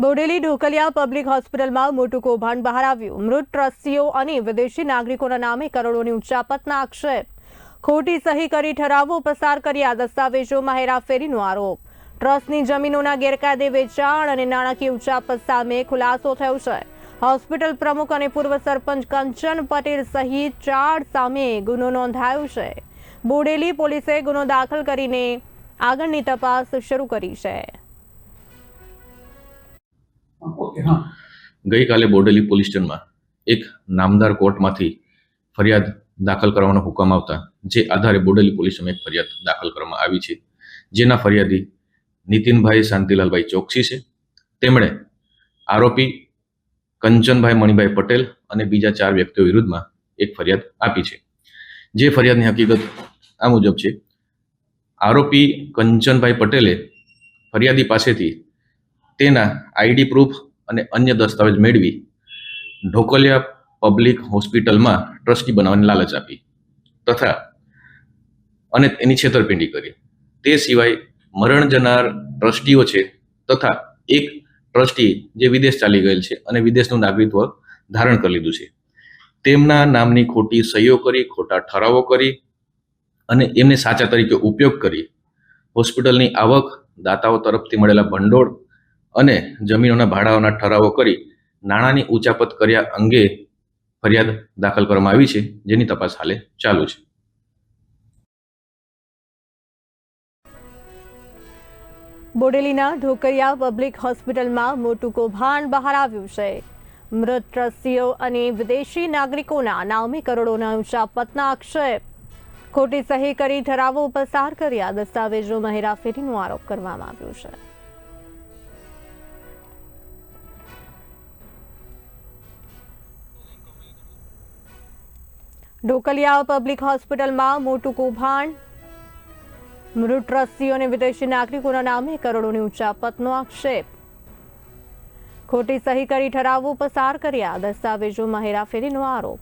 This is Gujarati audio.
બોડેલી ઢોકલિયા પબ્લિક હોસ્પિટલમાં મોટું કૌભાંડ બહાર આવ્યું. મૃત ટ્રસ્ટીઓ અને વિદેશી નાગરિકોના નામે કરોડોની ઉચ્ચાપતના આક્ષેપ. ખોટી સહી કરી ઠરાવો, પસાર કર્યા દસ્તાવેજોમાં હેરાફેરીનો આરોપ. ટ્રસ્ટની જમીનોના ગેરકાયદે વેચાણ અને નાણાકીય ઉચ્ચાપત સામે ખુલાસો થયો છે. હોસ્પિટલ પ્રમુખ અને પૂર્વ સરપંચ કંચન પટેલ સહિત ચાર સામે ગુનો નોંધાયો છે. બોડેલી પોલીસે ગુનો દાખલ કરીને આગળની તપાસ શરૂ કરી છે. ઓકે, હા. ગઈકાલે બોડેલી પોલીસ સ્ટેશનમાં એક નામદાર કોર્ટમાંથી ફરિયાદ દાખલ કરવાનો હુકમ આવતા જે આધારે બોડેલી પોલીસ સ્ટેશનમાં એક ફરિયાદ દાખલ કરવામાં આવી છે. જેના ફરિયાદી નીતિનભાઈ શાંતિલાલભાઈ ચોકસી છે. તેમણે આરોપી કંચનભાઈ મણિભાઈ પટેલ અને બીજા ચાર વ્યક્તિઓ વિરુદ્ધમાં એક ફરિયાદ આપી છે. જે ફરિયાદની હકીકત આ મુજબ છે. આરોપી કંચનભાઈ પટેલે ફરિયાદી પાસેથી તેના આઈડી પ્રૂફ અને અન્ય દસ્તાવેજ મેળવી ઢોકલિયા પબ્લિક હોસ્પિટલમાં ટ્રસ્ટી બનાવવાની લાલચ આપી. તથા અને એની છેતરપિંડી કરી. તે સિવાય મરણ જનાર ટ્રસ્ટીઓ છે તથા એક ટ્રસ્ટી જે વિદેશ ચાલી ગયેલ છે અને વિદેશનું નાગરિકત્વ ધારણ કરી લીધું છે. તેમના નામની ખોટી સહીઓ કરી, ખોટા ઠરાવો કરી અને એમને સાચા તરીકે ઉપયોગ કરી. હોસ્પિટલની આવક દાતાઓ તરફથી મળેલા ભંડોળ અને જમીનોના ભાડાઓના ઠરાવો કરી નાણાંની ઉચાપત કર્યા અંગે ફરિયાદ દાખલ કરવામાં આવી છે, જેની તપાસ હાલે ચાલુ છે. બોડેલીના ઢોકરિયા પબ્લિક હોસ્પિટલમાં મોટું કૌભાંડ બહાર આવ્યું છે. મૃત ટ્રસ્ટીઓ અને વિદેશી નાગરિકોના નામે કરોડોના ઉચાપતના આક્ષેપ. ખોટી સહી કરી ઠરાવો પસાર કર્યા, દસ્તાવેજો હેરાફેરીનો આરોપ કરવામાં આવ્યો છે. ઢોકલિયા પબ્લિક હોસ્પિટલમાં મોટું કૌભાંડ. મૃત ટ્રસ્ટીઓ અને વિદેશી નાગરિકોના નામે કરોડોની ઉચાપતનો આક્ષેપ. ખોટી સહી કરી ઠરાવો, પસાર કર્યા, દસ્તાવેજોમાં હેરાફેરીનો આરોપ.